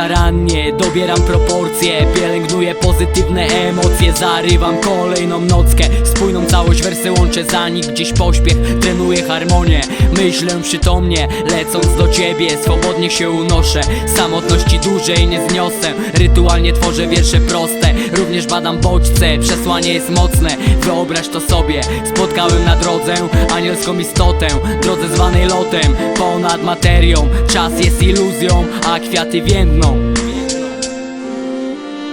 starannie Dobieram proporcje, pielęgnuję pozytywne emocje Zarywam kolejną nockę Spójną całość wersy łączę zanik Gdzieś pośpiech, trenuję harmonię. Myślę przytomnie, lecąc do ciebie Swobodnie się unoszę Samotności dłużej nie zniosę Rytualnie tworzę wiersze proste Również badam bodźce, przesłanie jest mocne. Wyobraź to sobie Spotkałem na drodze anielską istotę. Drodze zwanej lotem Ponad materią. Czas jest iluzją, a kwiaty więdną.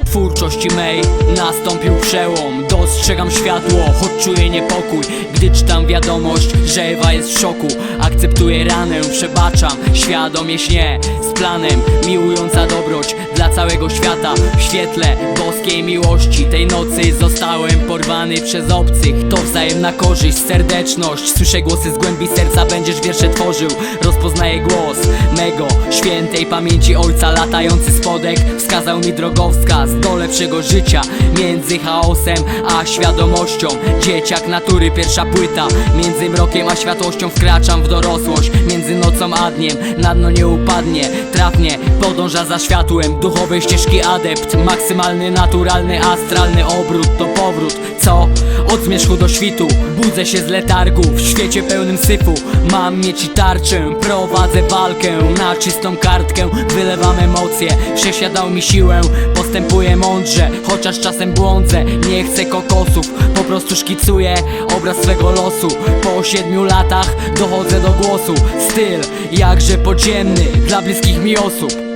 Twórczości mej nastąpił przełom. Dostrzegam światło, choć czuję niepokój. Gdy czytam wiadomość, że Ewa jest w szoku. Akceptuję ranę, przebaczam, świadomie śnię Z planem, miłująca dobroć całego świata. W świetle boskiej miłości Tej nocy zostałem porwany przez obcych. To wzajemna korzyść, serdeczność. Słyszę głosy z głębi serca, będziesz wiersze tworzył. Rozpoznaję głos mego świętej pamięci ojca. Latający spodek wskazał mi drogowskaz Do lepszego życia między chaosem a świadomością. Dzieciak natury, pierwsza płyta. Między mrokiem a światłością wkraczam w dorosłość. Między nocą a dniem, na dno nie upadnie. Trafnie podąża za światłem Duchowej ścieżki adept. Maksymalny, naturalny, astralny obrót To powrót, co? Od zmierzchu do świtu. Budzę się z letargu W świecie pełnym syfu. Mam mieć i tarczę. Prowadzę walkę Na czystą kartkę. Wylewam emocje. Wszechświat dał mi siłę. Postępuję mądrze Chociaż czasem błądzę. Nie chcę kokosów. Po prostu szkicuję Obraz swego losu. Po siedmiu latach Dochodzę do głosu. Styl jakże podziemny Dla bliskich mi osób